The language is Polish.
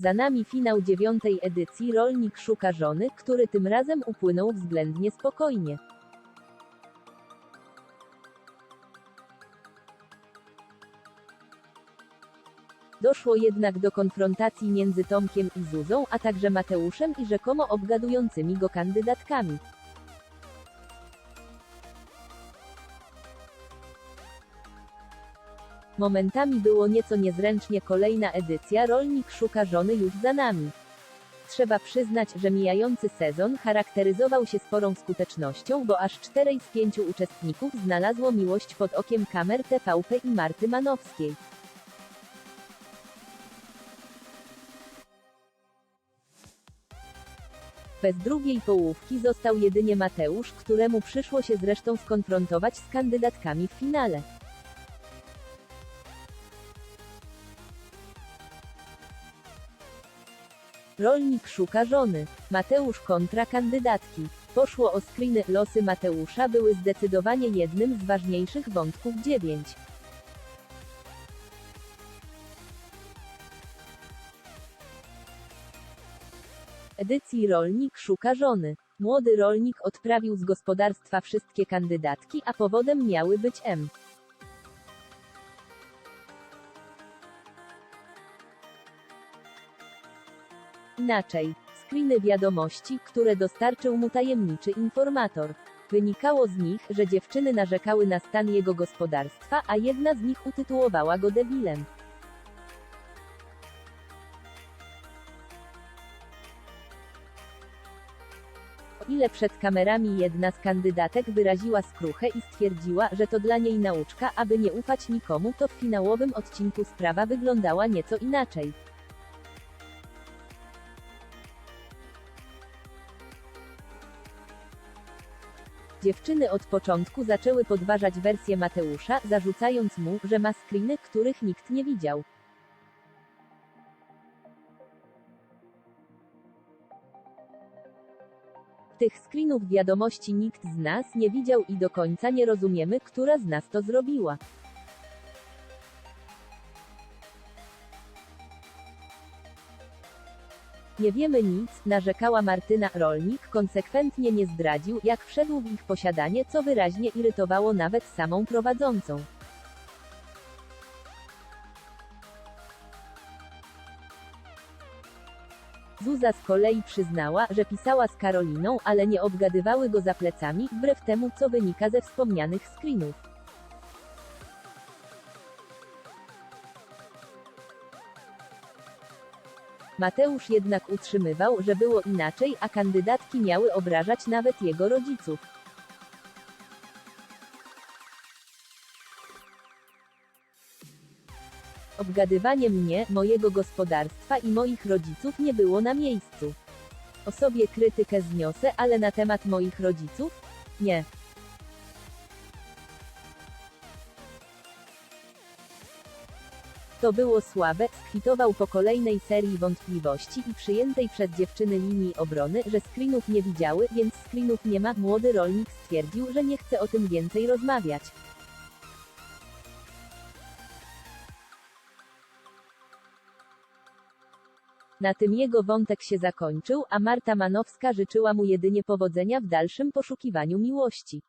Za nami finał dziewiątej edycji Rolnik szuka żony, który tym razem upłynął względnie spokojnie. Doszło jednak do konfrontacji między Tomkiem i Zuzą, a także Mateuszem i rzekomo obgadującymi go kandydatkami. Momentami było nieco niezręcznie kolejna edycja Rolnik szuka żony już za nami. Trzeba przyznać, że mijający sezon charakteryzował się sporą skutecznością, bo aż czterej z pięciu uczestników znalazło miłość pod okiem kamer TVP i Marty Manowskiej. Bez drugiej połówki został jedynie Mateusz, któremu przyszło się zresztą skonfrontować z kandydatkami w finale. Rolnik szuka żony. Mateusz kontra kandydatki. Poszło o screeny. Losy Mateusza były zdecydowanie jednym z ważniejszych wątków 9. Edycji Rolnik szuka żony. Młody rolnik odprawił z gospodarstwa wszystkie kandydatki, a powodem miały być M. Inaczej. Screeny wiadomości, które dostarczył mu tajemniczy informator. Wynikało z nich, że dziewczyny narzekały na stan jego gospodarstwa, a jedna z nich utytułowała go debilem. O ile przed kamerami jedna z kandydatek wyraziła skruchę i stwierdziła, że to dla niej nauczka, aby nie ufać nikomu, to w finałowym odcinku sprawa wyglądała nieco inaczej. Dziewczyny od początku zaczęły podważać wersję Mateusza, zarzucając mu, że ma screeny, których nikt nie widział. Tych screenów wiadomości nikt z nas nie widział i do końca nie rozumiemy, która z nas to zrobiła. Nie wiemy nic, narzekała Martyna. Rolnik konsekwentnie nie zdradził, jak wszedł w ich posiadanie, co wyraźnie irytowało nawet samą prowadzącą. Zuza z kolei przyznała, że pisała z Karoliną, ale nie obgadywały go za plecami, wbrew temu, co wynika ze wspomnianych screenów. Mateusz jednak utrzymywał, że było inaczej, a kandydatki miały obrażać nawet jego rodziców. Obgadywanie mnie, mojego gospodarstwa i moich rodziców nie było na miejscu. O sobie krytykę zniosę, ale na temat moich rodziców? Nie. To było słabe, skwitował po kolejnej serii wątpliwości i przyjętej przez dziewczyny linii obrony, że screenów nie widziały, więc screenów nie ma. Młody rolnik stwierdził, że nie chce o tym więcej rozmawiać. Na tym jego wątek się zakończył, a Marta Manowska życzyła mu jedynie powodzenia w dalszym poszukiwaniu miłości.